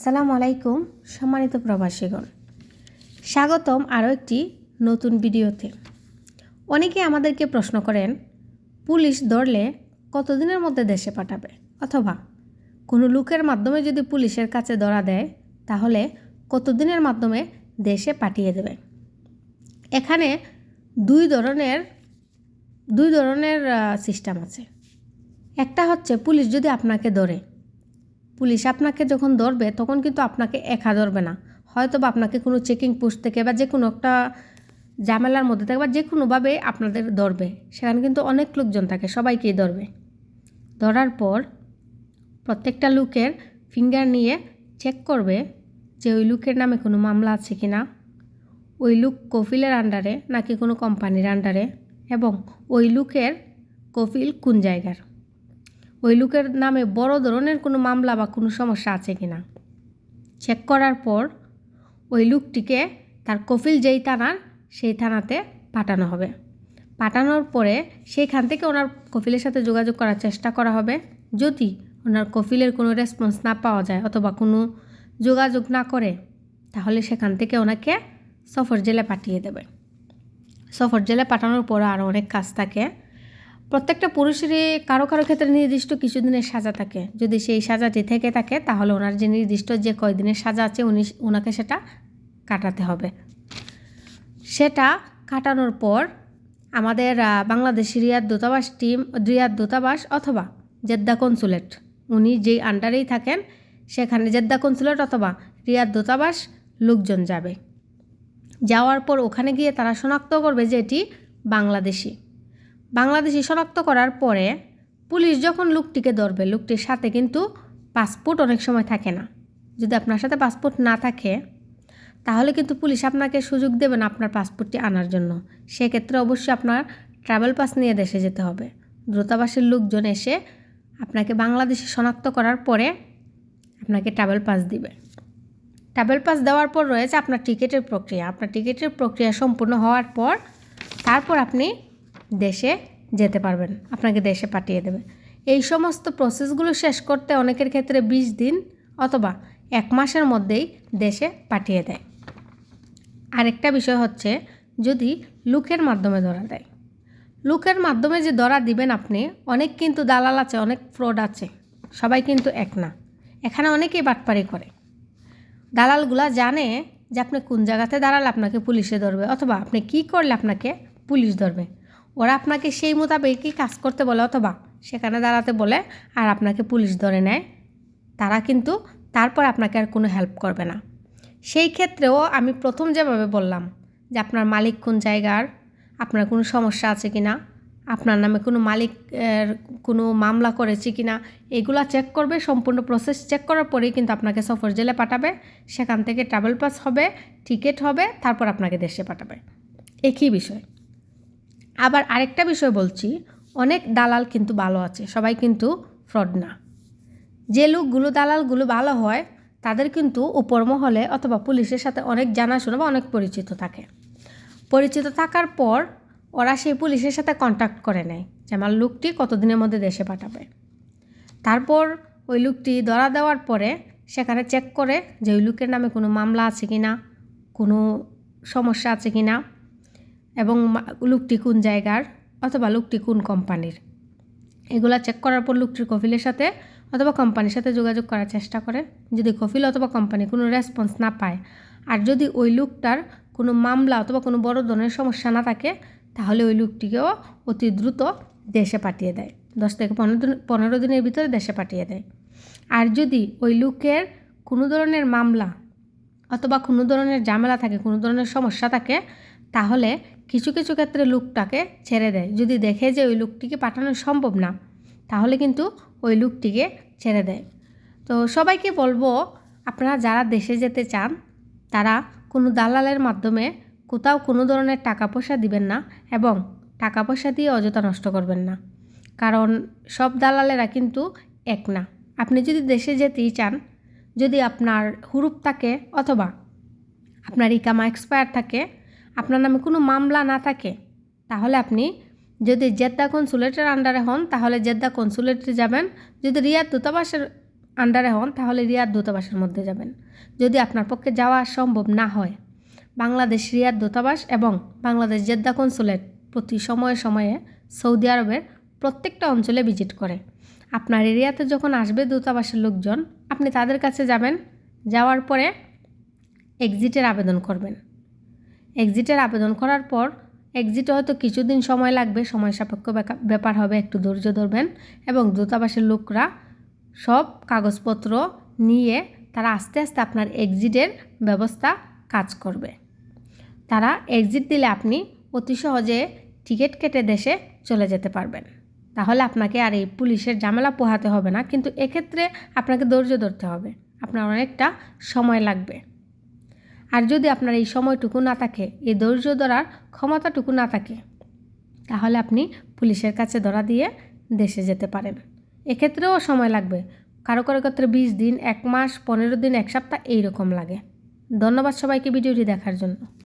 আসসালামু আলাইকুম, সম্মানিত প্রবাসীগণ। স্বাগতম আরও একটি নতুন ভিডিওতে। অনেকে আমাদেরকে প্রশ্ন করেন, পুলিশ ধরলে কতদিনের মধ্যে দেশে পাঠাবে? অথবা, কোনো লোকের মাধ্যমে যদি পুলিশের কাছে ধরা দেয়, তাহলে কতদিনের মাধ্যমে দেশে পাঠিয়ে দেবে? এখানে দুই ধরনের দুই ধরনের সিস্টেম আছে। একটা হচ্ছে পুলিশ যদি আপনাকে ধরে পুলিশ আপনাকে যখন ধরবে, তখন কিন্তু আপনাকে একা ধরবে না। হয়তো বা আপনাকে কোনো চেকিং পোস্ট থেকে বা যে কোনো একটা ঝামেলার মধ্যে থেকে বা যে কোনোভাবে আপনাদের ধরবে। সেখানে কিন্তু অনেক লোকজন থাকে, সবাইকেই ধরবে। ধরার পর প্রত্যেকটা লোকের ফিঙ্গার নিয়ে চেক করবে যে ওই লোকের নামে কোনো মামলা আছে কি না ওই লোক কফিলের আন্ডারে নাকি কোনো কোম্পানির আন্ডারে এবং ওই লোকের কফিল কোন জায়গার? ওই লোকের নামে বড় ধরনের কোনো মামলা বা কোনো সমস্যা আছে কি না চেক করার পর ওই লোকটিকে তার কফিল যেই থানার, সেই থানাতে পাঠানো হবে। পাঠানোর পরে সেইখান থেকে ওনার কফিলের সাথে যোগাযোগ করার চেষ্টা করা হবে। যদি ওনার কফিলের কোনো রেসপন্স না পাওয়া যায় অথবা কোনো যোগাযোগ না করে, তাহলে সেখান থেকে ওনাকে সফর জেলে পাঠিয়ে দেবে। সফর জেলে পাঠানোর পর আরও অনেক কাজ থাকে। প্রত্যেকটা পুরুষেরই কারও কারও ক্ষেত্রে নির্দিষ্ট কিছু দিনের সাজা থাকে। যদি সেই সাজাটি থেকে থাকে, তাহলে ওনার যে নির্দিষ্ট যে কয়দিনের সাজা আছে, উনি ওনাকে সেটা কাটাতে হবে। সেটা কাটানোর পর আমাদের বাংলাদেশ রিয়াদ দূতাবাস টিম, রিয়াদ দূতাবাস অথবা জেদ্দা কনসুলেট, উনি যেই আন্ডারেই থাকেন, সেখানে জেদ্দা কনসুলেট অথবা রিয়াদ দূতাবাস লোকজন যাবে। যাওয়ার পর ওখানে গিয়ে তারা শনাক্ত করবে যে এটি বাংলাদেশি। বাংলাদেশি শনাক্ত করার পরে পুলিশ যখন লোকটিকে ধরবে, লোকটির সাথে কিন্তু পাসপোর্ট অনেক সময় থাকে না। যদি আপনার সাথে পাসপোর্ট না থাকে, তাহলে কিন্তু পুলিশ আপনাকে সুযোগ দেবে না আপনার পাসপোর্টটি আনার জন্য। সেক্ষেত্রে অবশ্যই আপনার ট্রাভেল পাস নিয়ে দেশে যেতে হবে। দূতাবাসের লোকজন এসে আপনাকে বাংলাদেশে শনাক্ত করার পরে আপনাকে ট্রাভেল পাস দিবে। ট্রাভেল পাস দেওয়ার পর রয়েছে আপনার টিকিটের প্রক্রিয়া। আপনার টিকিটের প্রক্রিয়া সম্পূর্ণ হওয়ার পর তারপর আপনি দেশে যেতে পারবেন, আপনাকে দেশে পাঠিয়ে দেবে। এই সমস্ত প্রসেসগুলো শেষ করতে অনেকের ক্ষেত্রে বিশ দিন অথবা এক মাসের মধ্যেই দেশে পাঠিয়ে দেয়। আরেকটা বিষয় হচ্ছে, যদি লুকের মাধ্যমে ধরা দেয়। লুকের মাধ্যমে যে ধরা দিবেন আপনি, অনেক কিন্তু দালাল আছে, অনেক ফ্রড আছে, সবাই কিন্তু এক না। এখানে অনেকেই বাটপারি করে। দালালগুলা জানে যে আপনি কোন জায়গাতে দাঁড়ালে আপনাকে পুলিশে ধরবে, অথবা আপনি কি করলে আপনাকে পুলিশ ধরবে। ওরা আপনাকে সেই মোতাবেকই কাজ করতে বলে অথবা সেখানে দাঁড়াতে বলে আর আপনাকে পুলিশ ধরে নেয়। তারা কিন্তু তারপর আপনাকে আর কোনো হেল্প করবে না। সেই ক্ষেত্রেও আমি প্রথম যেভাবে বললাম যে আপনার মালিক কোন জায়গার, আপনার কোনো সমস্যা আছে কি না, আপনার নামে কোনো মালিক কোনো মামলা করেছে কি না, এগুলা চেক করবে, সম্পূর্ণ প্রসেস চেক করার পরেই কিন্তু আপনাকে সফর জেলে পাঠাবে, সেখান থেকে ট্রাভেল পাস হবে টিকিট হবে, তারপর আপনাকে দেশে পাঠাবে। একই বিষয়। আবার আরেকটা বিষয় বলছি, অনেক দালাল কিন্তু ভালো আছে, সবাই কিন্তু ফ্রড না। যে লোকগুলো দালালগুলো ভালো হয়, তাদের কিন্তু উপর মহলে অথবা পুলিশের সাথে অনেক জানাশোনা বা অনেক পরিচিত থাকে। পরিচিত থাকার পর ওরা সেই পুলিশের সাথে কন্ট্যাক্ট করে নেয় যে আমার লোকটি কতদিনের মধ্যে দেশে পাঠাবে। তারপর ওই লোকটি ধরা দেওয়ার পরে সেখানে চেক করে যে ওই লোকের নামে কোনো মামলা আছে কি না কোনো সমস্যা আছে কি না এবং লোকটি কোন জায়গার অথবা লোকটি কোন কোম্পানির। এগুলো চেক করার পর লোকটির কফিলের সাথে অথবা কোম্পানির সাথে যোগাযোগ করার চেষ্টা করে যদি কফিল অথবা কোম্পানি কোনো রেসপন্স না পায় আর যদি ওই লোকটার কোনো মামলা অথবা কোনো বড় ধরনের সমস্যা না থাকে, তাহলে ওই লোকটিকেও অতি দ্রুত দেশে পাঠিয়ে দেয়। দশ থেকে পনেরো দিন, পনেরো দিনের ভিতরে দেশে পাঠিয়ে দেয়। আর যদি ওই লোকের কোনো ধরনের মামলা অথবা কোনো ধরনের ঝামেলা থাকে, কোনো ধরনের সমস্যা থাকে, তাহলে কিছু কিছু ক্ষেত্রে লোকটাকে ছেড়ে দেয়। যদি দেখে যে ওই লোকটিকে পাঠানো সম্ভব না, তাহলে কিন্তু ওই লোকটিকে ছেড়ে দেয়। তো সবাইকে বলব, আপনারা যারা দেশে যেতে চান, তারা কোনো দালালের মাধ্যমে কোথাও কোনো ধরনের টাকা পয়সা দিবেন না এবং টাকা পয়সা দিয়ে অযথা নষ্ট করবেন না। কারণ সব দালালেরা কিন্তু এক না। আপনি যদি দেশে যেতেই চান, যদি আপনার হুরুপ থাকে অথবা আপনার ইকামা এক্সপায়ার থাকে আপনার নামে কোনো মামলা না থাকে, তাহলে আপনি যদি জেদ্দা কনসুলেটের আন্ডারে হন, তাহলে জেদ্দা কনসুলেটে যাবেন। যদি রিয়াদ দূতাবাসের আন্ডারে হন, তাহলে রিয়াদ দূতাবাসের মধ্যে যাবেন। যদি আপনার পক্ষে যাওয়া সম্ভব না হয়, বাংলাদেশ রিয়াদ দূতাবাস এবং বাংলাদেশ জেদ্দা কনসুলেট প্রতি সময়ে সময়ে সৌদি আরবের প্রত্যেকটা অঞ্চলে ভিজিট করে। আপনার এরিয়াতে যখন আসবে দূতাবাসের লোকজন, আপনি তাদের কাছে যাবেন, যাওয়ার পরে এক্সিটের আবেদন করবেন। এক্সিটের আবেদন করার পর এক্সিটে হয়তো কিছুদিন সময় লাগবে। সময় সাপেক্ষ ব্যাপার হবে, একটু ধৈর্য ধরবেন এবং দূতাবাসের লোকরা সব কাগজপত্র নিয়ে তারা আস্তে আস্তে আপনার এক্সিটের ব্যবস্থা কাজ করবে। তারা এক্সিট দিলে আপনি অতি সহজে টিকিট কেটে দেশে চলে যেতে পারবেন। তাহলে আপনাকে আর এই পুলিশের ঝামেলা পোহাতে হবে না, কিন্তু এক্ষেত্রে আপনাকে ধৈর্য ধরতে হবে। আপনার অনেকটা সময় লাগবে। আর যদি আপনার এই সময়টুকু না থাকে, এই ধৈর্য ধরার ক্ষমতাটুকু না থাকে, তাহলে আপনি পুলিশের কাছে ধরা দিয়ে দেশে যেতে পারেন। এক্ষেত্রেও সময় লাগবে। কারও কারও ক্ষেত্রে বিশ দিন, এক মাস, পনেরো দিন, এক সপ্তাহ এইরকম লাগে। ধন্যবাদ সবাইকে ভিডিওটি দেখার জন্য।